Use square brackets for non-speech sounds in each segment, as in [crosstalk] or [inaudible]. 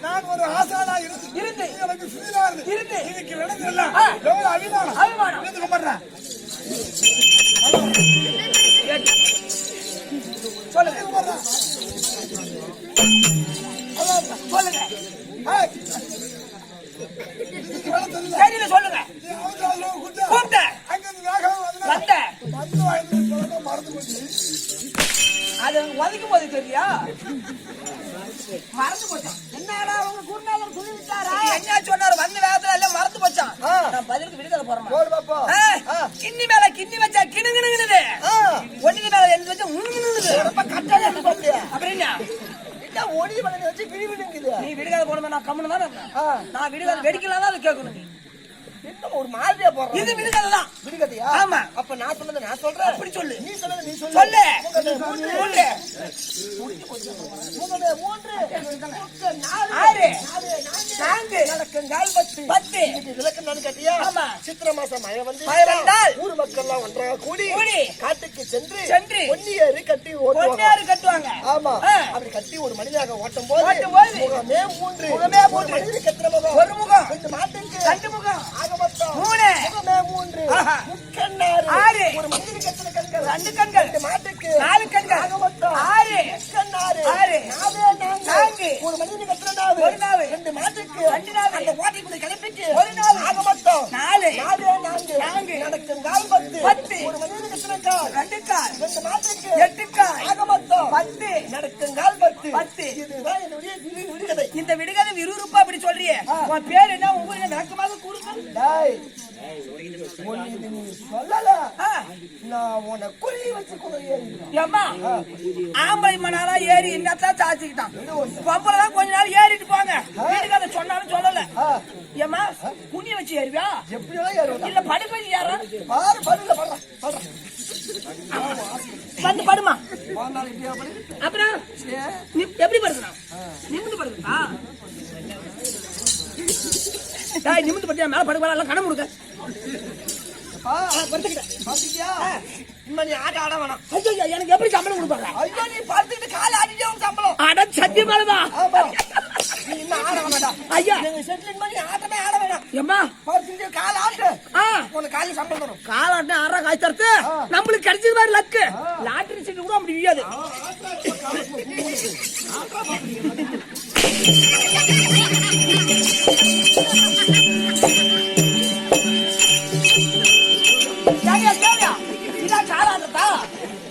நான் ஒரு ஆசானா இருந்து இருந்து. எனக்கு சுதினா இருந்து. இருந்து. இதுக்கு. ஆ. எவ்வளவு அபிமானம். அபிமானம். இதுக்கு கும்பிடுறேன். சொல்லுங்க. சொல்லுங்க சொல்லுங்க வேகமா வந்தேன். வந்து வாங்கிட்டு போறத மறந்து போச்சு. அது உதைக்கும் போது தெரியா? மறந்து போச்சான் என்னடா அவங்க குருநாதர் விட்டாரா என்ன சொன்னாரு? வந்த வேகத்துல எல்லாம் மறந்து போச்சான். நான் பதிலுக்கு விடுதலை போறேன். கிண்ணி மேல கிண்ணி வச்சா கிணுங்கிணுங்குது. ஒண்ணுக்கு மேல எழுந்து வச்சா உண்ணுங்குது ரொம்ப கட்டாயம் என்ன? ஒளி மலையில வச்சு விழி விழுங்குது. நீ விடுதலை போடுமே நான் கம்முன்னு தான். நான் விடுதலை வெடிக்கலாம் தான் அதை கேட்கணும் ஒரு மாதிரியா போடுற. இது விடுதலை தான் விடுகதையா? ஆமா. அப்ப நான் சொன்னதை நான் சொல்றேன். அப்படி சொல்லு நீ சொன்னதை நீ சொல்லு. சொல்லு மூன்று, மூன்று, நாலு, ஆறு, நான்கு, விளக்கங்கால் பத்து. பத்து. விளக்கம் என்னன்னு கேட்டியா? ஆமா. சித்திரை மாசம் மழை வந்து மழை வந்தால் ஊர் மக்கள் எல்லாம் ஒன்றாக கூடி கூடி காட்டுக்கு சென்று சென்று பொன்னியேறு கட்டி ஓட்டுவாங்க கட்டுவாங்க ஆமா. அப்படி கட்டி ஒரு மனிதனாக ஓட்டும் போது ஓட்டும் போது முகமே மூன்று முகமே மூன்று. மனிதனுக்கு எத்தனை முகம் ஒரு முகம் ரெண்டு மாட்டுக்கு ரெண்டு முகம் மூணு. மூன்று. முக்கண்ணாறு. ஆறு. ஒரு மனிதனுக்கு எத்தனை கண்கள். ரெண்டு கண்கள். மாட்டுக்கு. நாலு கண்கள். ஆக மொத்தம். ஆறு. முக்கண்ணாறு. ஆறு. நாவே நான்கு. ஒரு மனிதனுக்கு எத்தனை நாவு. ஒரு நாவு. ரெண்டு மாட்டுக்கு. ரெண்டு நாவு. அந்த கிளப்பிக்கு ஒரு நாவு. ஆக மொத்தம். நாலு. நாவே நான்கு நான்கு. நடக்கும் கால் பத்து. பத்து. ஒரு மனிதனுக்கு எத்தனை கால். ரெண்டு கால். ரெண்டு மாட்டுக்கு. எட்டு கால். ஆக மொத்தம். பத்து. நடக்கும் கால் பத்து. பத்து. இதுதான் என்னுடைய விடு- விடுகதை. இந்த விடுகதை விறுவிறுப்பா அப்படி சொல்றியே. உன் பேர் என்ன? என்ன? விளக்கமாக கூறுங்கள். ஏறி என்னத்தான் சாச்சிக்கிட்டான் தான் கொஞ்ச நாள் ஏறிட்டு போங்க. வீட்டுக்கு சொன்னாலும் சொல்லல. ஆ, ஏம்மா குனிய வச்சு ஏறுவியா? எப்படியோ ஏறுவேன்? இல்ல படுக்க ஏறா பாரு படுல படுறா படுறா வந்து படுமா போனாலும் இப்படியா படு அப்புறம் எப்படி படுக்கணும்? நிமிந்து படுக்கா டேய் நிமிந்து படுத்தியா? மேல படுக்க எல்லாம் கணம் கொடுக்க ஆ, படுத்துக்கிட்டேன் பாத்துக்கிட்டியா? இனிமே நீ ஆட்ட ஆட வேணாம். ஐயோ எனக்கு எப்படி சம்பளம் கொடுப்பாங்க? ஐயோ நீ பார்த்துக்கிட்டு காலை ஆடிட்டே சம்பளம். அட ஆட வேண்டாம் ஐயா. செட்டில் பண்ணி ஆட்டமே ஆட வேணாம். ஏம்மா பார்த்துக்கிட்டு காலை ஆட்டு. ஆ. உனக்கு காலையில் சம்பளம் தரும். காலாட்டு ஆறா காய் தரத்து. நம்மளுக்கு கிடைச்சது மாதிரி லக்கு. லாட்டரி கூட அப்படி வியாது.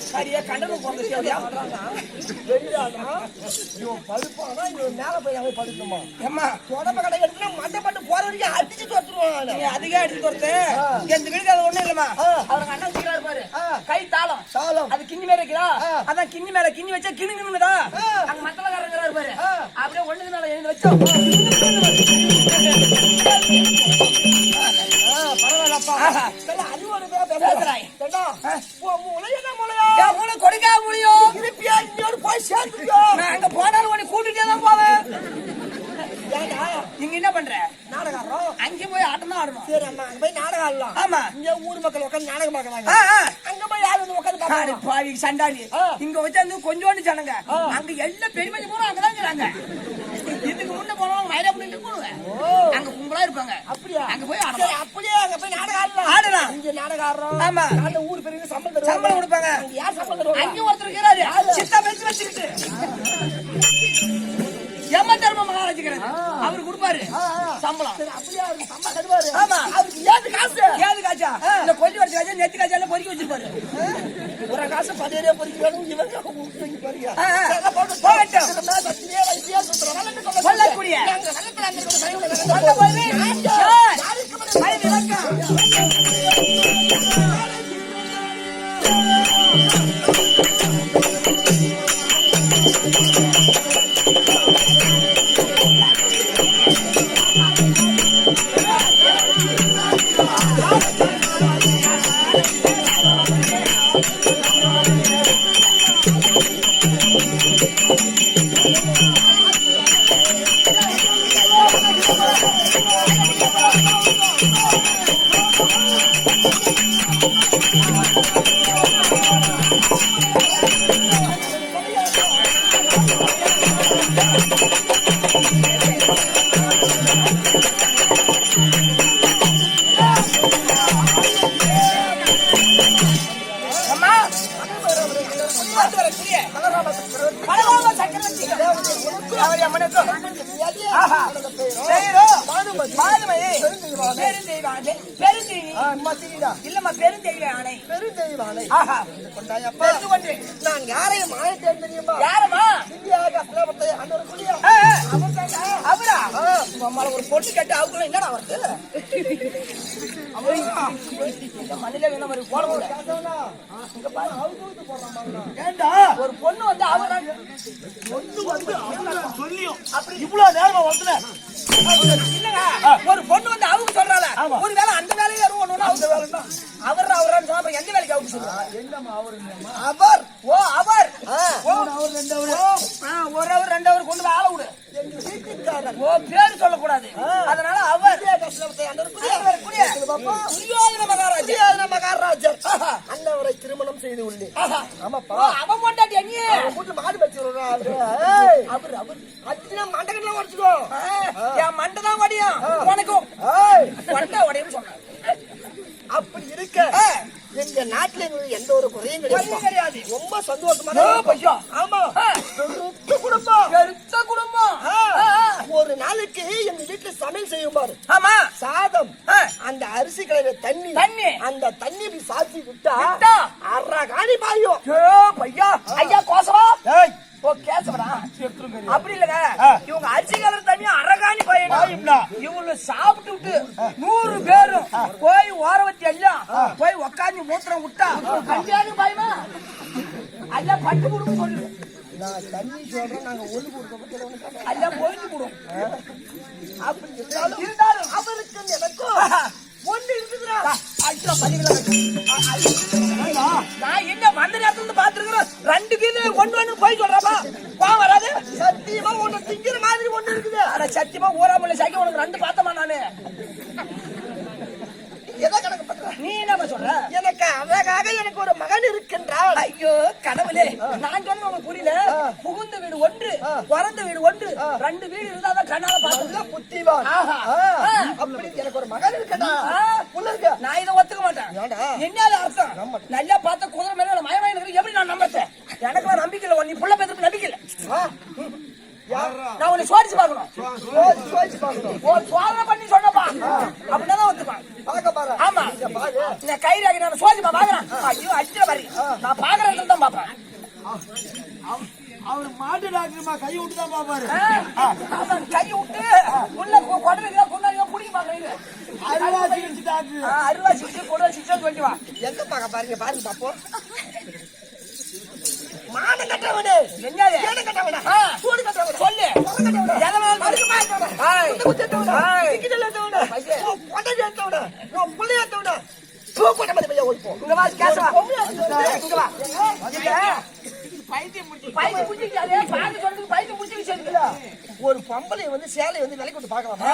சரியா கண்டனம் இவன் படுப்பானா? இவன் மேல போய் அவன் படுக்கணுமா? ஏம்மா உடம்ப கடை எடுத்துனா மண்டை போற வரைக்கும் அடிச்சு தோத்துருவான் நீ அதிகம் எடுத்து வரது எந்த வீடுக்கு அது ஒண்ணும் இல்லம்மா. ஆ. அவங்க அண்ணன் சீக்கிரம் பாரு. கை தாளம். சாலம் அது கிண்ணி மேல ஆ. அதான் கிண்ணி மேல கிண்ணி வச்சா கிணுங்குதா ஆ. அங்க மத்தலக்காரங்க பாரு. அப்படியே ஒண்ணுக்கு மேல எழுந்து மூளை கொடுக்கா முடியும் திருப்பியா இன்னொரு போய் சேர்ந்துக்கோ நான் அங்க போனாலும் உன்னை கூட்டிட்டே தான் போவேன். இங்க என்ன பண்ற நாடகம் அங்கே போய் ஆட்டம் தான் ஆடணும் சரி அம்மா அங்க போய் நாடகம் ஆடலாம். ஆமா. இங்க ஊர் மக்கள் உட்காந்து நாடகம் ஆ. அங்க போய் யார் வந்து உட்காந்து பாப்பாங்க பாவி சண்டாளி. இங்க வச்சு கொஞ்சோண்டு ஜனங்க அங்க எல்லாம் பெரிய பெரிய பூரா அங்கதான் இருக்கிறாங்க இதுக்கு முன்ன பண்ணிட்டு போடுவேன் அங்க கும்பலா இருப்பாங்க. அப்படியா? அங்க போய் ஆடலாம். அப்படியே அங்க போய் நாடகம் ஆடலாம். ஆடலாம். இங்க நாடகம் ஆடுறோம். ஆமா. அந்த ஊர் பெரிய சம்பளம் தருவாங்க. சம்பளம் கொடுப்பாங்க. யார் சம்பளம் தருவாங்க? அங்க ஒருத்தர் இருக்கிறாரு. சித்தா பேச்சு வச்சுக்கிட்டு. தர்ம மகாராஜிக்கிறது அவரு கொடுப்பாரு. சம்பளம். சரி அப்படியே அவருக்கு சம்பளம் தருவாரு. ஆமா. அவருக்கு ஏது காசு? ஏது காய்ச்சா இந்த கொல்லி வச்சு காய்ச்சா நெத்தி காய்ச்சா எல்லாம் பொறுக்கி வச்சிருப்பாரு. ஒரு காசு பதினேழு பொறிக்கிறாங்க இவங்க ஊட்டி பாருங்க ஆ, பார்த்து வரக்கூடிய பலராம சக்கரவர்த்தி. தேவரி அம்மனுக்கும் ஆஹா. செய்கிறோம் மாதுமை பெருந்தெய்வானே. பெருந்தெய்வி. இல்லம்மா பெருந்தெய்வ ஆணை பெருந்தெய்வானை. ஆஹா. கொண்டாயப்பா தெரிந்து கொண்டு நான் யாரையும் ஆயிட்டேன் தெரியுமா? இந்தியாக அண்ணன் குடியா. அவரா? நம்மள ஒரு பொண்ணு கேட்டு அவங்க என்னடா வருது [laughs] மண்ணில வேணும் ஒரு போட ஏண்டா ஒரு பொண்ணு வந்து வந்து அவங்க சொல்லியும் அப்படி இவ்வளவு நேரமா இல்லங்க ஒரு பொண்ணு வந்து அவங்க சொல்றால ஒரு அந்த வேலையில வரும் ஒண்ணு அவங்க வேலை அவர் அவரான்னு சொன்னா எந்த வேலைக்கு அவங்க சொல்றாங்க என்னம்மா அவர் ஓ அவர் அவர் ரெண்டு ஒரு அவர் ரெண்டு அவர் கொண்டு போய் ஆள விடு ஓ பேரு சொல்லக்கூடாது அதனால அவர் இந்தியாக சிலபத்தை அண்ணன் குடியா அவர் குடியா. பாப்பா துரியோதன மகாராஜா. துரியோதன மகாராஜர் அண்ணவரை திருமணம் செய்து உள்ளேன். ஆமாப்பா. அவன் வீட்டு மாடு வச்சுருவா அவர். அவர் அத்தினா மண்டகம்லாம் உடச்சுக்கோ. என் மண்டை தான் வடியும் உனக்கும் மண்டை உடையும் அப்படி இருக்க. எங்க நாட்டுல எங்களுக்கு எந்த ஒரு குறையும். கிடையாது. ரொம்ப சந்தோஷமா ஓ, தான் பையா. ஆமா ஆ. பெருத்த குடும்பம் பெருத்த குடும்பம் ஆ. ஆ, ஆ. ஒரு நாளைக்கு எங்க வீட்டுல சமையல் செய்யும் பாரு ஆமா சாதம் ஆ. அந்த அரிசி கலையில தண்ணி தண்ணி. அந்த தண்ணி இப்படி சாத்தி விட்டா. அரை காணி பாயும். ஏ, பையா. ஐயா கோசவா ஓ கேசவடா அப்படி இல்லங்க. இவங்க அரிசி கலர் தண்ணி அரகாணி. பையன் இவங்க சாப்பிட்டு விட்டு நூறு பேரும் போய் ஓரவத்தி எல்லாம் போய் உக்காந்து மூத்திரம் விட்டா கண்டியானு பாயுமா? ஐயா பட்டு கொடுக்க சொல்லு தண்ணி சொல்றேன் நாங்க ஒண்ணு கொடுக்க ஐயா போயிட்டு கொடும் அப்படி இருந்தாலும் அவருக்கும் எனக்கும் ஒண்ணு இருக்குதுடா. ஐயா பதிவுல நான் என்ன வந்த நேரத்துல இருந்து பாத்துருக்கிறேன் ரெண்டு கீழே ஒண்ணு ஒண்ணு போய் சொல்றாப்பா கோவம் வராது. சத்தியமா ஒண்ணு திங்கிற மாதிரி ஒண்ணு இருக்குது. ஆனா சத்தியமா ஊராமல சைக்கிள் உனக்கு ரெண்டு பார்த்தமா நானு? நீ என்ன சொல்ற? எனக்கு அழகாக எனக்கு ஒரு மகன் இருக்கின்றாள். ஐயோ கடவுளே. நான் சொன்ன உங்களுக்கு புரியல. புகுந்த வீடு ஒன்று பிறந்த வீடு ஒன்று. ரெண்டு வீடு இருந்தா தான் கண்ணால பாத்து புத்திவான். அப்படி எனக்கு ஒரு மகன் இருக்கு. நான் இதை ஒத்துக்க மாட்டேன் ஏன்டா? என்ன அது அர்த்தம் நல்லா பார்த்த குதிரை மேல மயமாய் இருக்கிற எப்படி நான் நம்பத்தேன் எனக்கு நம்பிக்கை இல்லை நீ புள்ள பேசுறது நம்பிக்கை இல்லை? நான் உன்னை சோதிச்சு பார்க்கணும். சோதிச்சு பார்க்கணும். சோதனை பண்ணி சொன்னப்பா. அப்படின்னா தான் ஒத்துப்பான். பார்க்க பாரு. ஆமா. இந்த கயிறாக நான் சோதிப்பா பாக்குறேன் ஐயோ அடிக்கிற பாரு நான் பாக்குறது தான் பாப்பேன் அவர் மாட்டு டாக்டர்மா? கை விட்டு தான் பாப்பாரு கை விட்டு உள்ள கொடலுக்கு பாக்குறீங்க அருவா சிகிச்சை டாக்டர் அருவா சிக்ஸ் கொடல் சிக்ஸ் சொல்லி வா எங்க பார்க்க பாருங்க பாருங்க பாப்போம் மானம் கட்டவனே என்னது ஏனம் கட்டவனா சூடு கட்டவனா சொல்லு எதை வேணாலும் மறுக்கு சொல்லு. மாட்டவனா ஆய். குத்து ஏத்தவனா புள்ளை ஏத்தவனா மாதிரி ஓடிப்போம் இங்க வா கேசவா இங்க வா பைத்தியம் முடிச்சு பாத்து பைத்தியம் ஒரு பொம்பளை வந்து சேலை வந்து விலைக்கு விட்டு பார்க்கலாமா?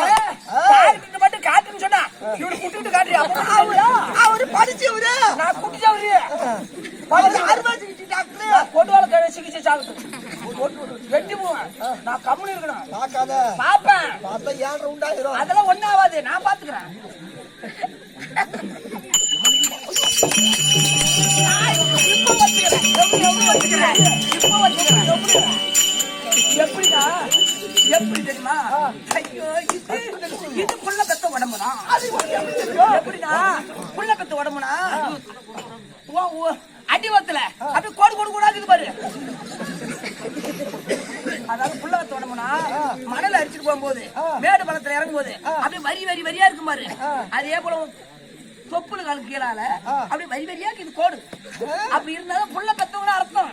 மட்டும் காட்டுன்னு சொன்னா இவனை குட்டி விட்டு காட்டுறியா அவரா அவரு படிச்சவரு. நான் குட்டிச்சவரு அவரு அருவா சிகிச்சை டாக்டர். கொடுவாள கடை சிகிச்சை சாப்பிட்டு வெட்டி போவேன். நான் கம்முனு இருக்கணும். பார்க்காத. பாப்பேன் பார்த்தா ஏன் உண்டாயிரும். அதெல்லாம் ஆகாது நான் பாத்துக்கிறேன் தெரியுமா? ஐயோ இது இது புள்ள பெத்த உடம்புதான் எப்படிடா? புள்ள பெத்த உடம்புனா? உன் உன் அடிவத்துல அப்படியே கோடு கோடு கூட இருக்குது பாரு. அதாவது புள்ள பெத்த உடம்புனா மணல் அடிச்சிட்டு போகும்போது மேடு பள்ளத்துல இறங்கும் போது அப்படியே வரி வரி வரியா இருக்கும் பாரு. அதே போல தொப்புள் கால் கீழால அப்படியே வரி வரியா இது கோடு. அப்படி இருந்தாலும் புள்ள பெத்தவங்க அர்த்தம்.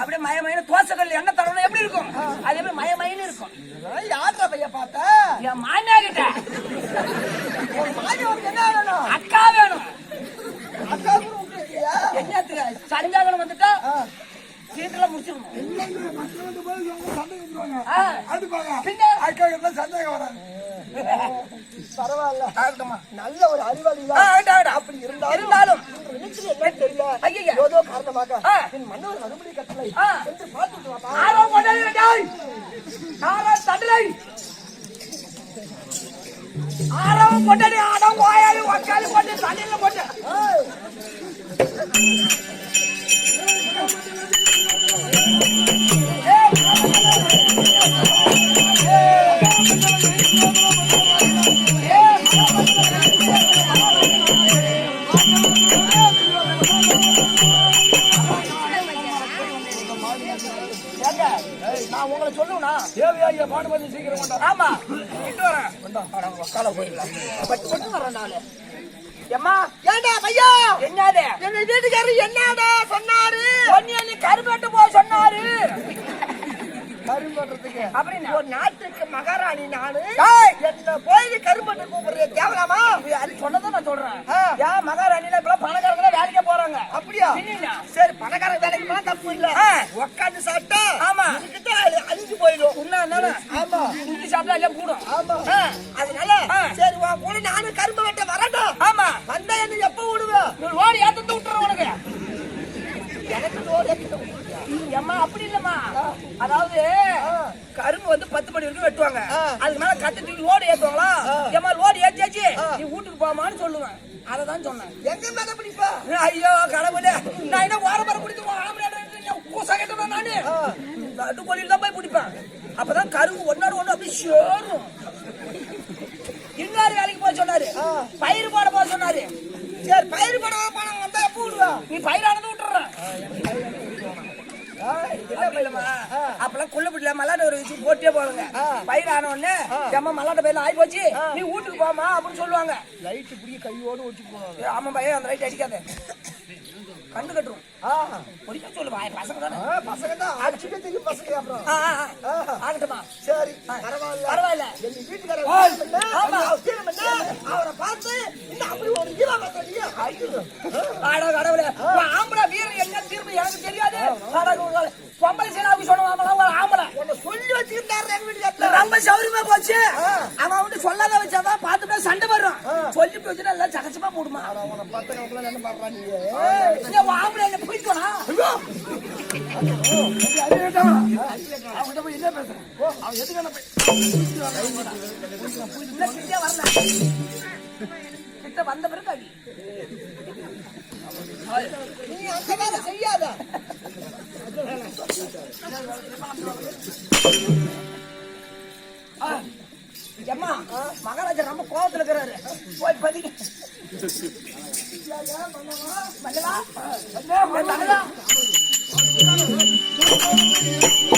அப்படியே மயமயன்னு தோசைக்கல் எண்ணெய் தடவை எப்படி இருக்கும் அது எப்படி மயமயன்னு இருக்கும் யாரா பைய பார்த்த என் மாமியா கிட்ட என்ன வேணும்? அக்கா வேணும். அக்கா என்னத்துக்கு? சஞ்சாகரம் வந்துட்டா சீட்டுல முடிச்சிடணும். பரவாயில்ல. நல்ல ஒரு அறிவாளி. அப்படி இருந்தாலும் தெரியல. ஏதோ காரணமாக. என் மன்னவர் அனுமதி கட்டளை. என்று பார்த்துட்டு வாப்பா. ஆர்வம் ஆடம் கோயாளி ஒக்காளி தண்ணியில நான் உங்களை சொல்லுவேனா தேவையா ஐயா சீக்கிரம் ஆமா இட்டு வரேன் அட, உக்கால போயிடலாம். பட்டு பட்டு வரேன் நானு. எம்மா ஏண்டா பையா? என்னது? எங்க வீட்டுக்காரர் என்னடா சொன்னாரு? பொன்னி அண்ணி கருப்பேட்டு போய் சொன்னாரு. கரும்பட்டுறதுக்கு. அப்படின்னா? ஒரு நாட்டுக்கு மகாராணி நானு. என்ன போய் கரும்பட்டு கூப்பிடுறது தேவலாமா அது சொன்னதான் நான் சொல்றேன். ஏன் மகாராணில இப்ப பணக்காரங்க வேலைக்கே போறாங்க? அப்படியா? சரி பணக்கார வேலைக்கு போனா தப்பு இல்ல. உட்காந்து சாப்பிட்டா ஆமா. அழிஞ்சு போயிடும். உன்ன ஆமா. குட்டி சாப்பிட்டா எல்லாம் கூடும். அதனால. சரி உன் கூட நானும் கரும்பு வெட்ட வரட்டும் ஆமா. வந்தா என்ன எப்ப விடுவேன் நீ ஓடி ஏத்தத்து விட்டுற உனக்கு. எனக்கு? ஏம்மா அப்படி இல்லம்மா. அதாவது கரும்பு வந்து பத்து மணி வரைக்கும் வெட்டுவாங்க. அதுக்கு மேல கத்து தூக்கி லோடு ஏத்துவாங்களா? ஆ. ஏம்மா லோடு ஏத்தியாச்சு. நீ வீட்டுக்கு போமான்னு சொல்லுவேன். அதை தான் சொன்னேன். எங்க மேல பிடிப்பா ஐயோ கடவுளே. நான் என்ன வார வாரம் பிடித்து கூசா கேட்டேன் நானு? ஆ. நடு கோழியில் தான் போய் பிடிப்பேன் அப்பதான் கரும்பு ஒன்னோட ஒண்ணு அப்படியே சேரும் இன்னொரு வேலைக்கு போக சொன்னாரு. பயிர் போட போக சொன்னாரு சரி பயிர் படம் பணம் வந்தா எப்ப விடுவேன் நீ பயிரானது ஆ. அப்பெல்லாம் குள்ள பிடில மல்லாட்ட ஒரு வச்சு போட்டே போடுங்க ஆ. பயிர் ஆன உடனே ஆ. ஏம்மா மல்லாட்ட பயிர் ஆகி போச்சு. நீ வீட்டுக்கு போமா அப்படின்னு சொல்லுவாங்க லைட்டு பிடி கையோடு வச்சு போவாங்க ஆமா பையன் அந்த ரைட் அடிக்காத கண்டு கட்டுரும் பொடிக்க சொல்லு வாய் பசங்க தானே? பசங்க தான். அடிச்சுட்டே தெரியும் பசங்க அப்புறம். ஆகட்டுமா. சரி. பரவாயில்ல. பரவாயில்ல. எங்க வீட்டுக்காரர். அவர் பார்த்து இன்னும் அப்படி ஒரு ஈரா பார்த்தீங்க. ஆடா கடவுளே ஆம்பளை வீரர் என்ன திரும்ப எனக்கு தெரியாது. பொம்பளை சேனாவுக்கு சொன்னவாங்களா உங்க ஆம்பளை? உன்னை சொல்லி வச்சுக்கிட்டாரு எங்க வீட்டுக்காரர். ரொம்ப சௌரியமா போச்சு. அவன் வந்து சொல்லாத வச்சாதான் பார்த்துட்டா சண்டை வரும் ஆ. சொல்லி போச்சுன்னா எல்லாம் சகஜமா போடுமா? உன்னை பார்த்து நமக்குலாம் என்ன பண்றா நீ நீ உன் ஆம்பளை என்ன போயிட்டோனா அவன்கிட்ட போய் என்ன பேசுறேன் அவன் எதுக்கு என்ன இன்னும் கிட்ட வந்த பிறகு அடி நீ அந்த செய்யாத ஆ. எம்மா மகாராஜா ரொம்ப கோபத்துல இருக்கிறாரு போய் பதி மல்லவா மல்லவா Thank you.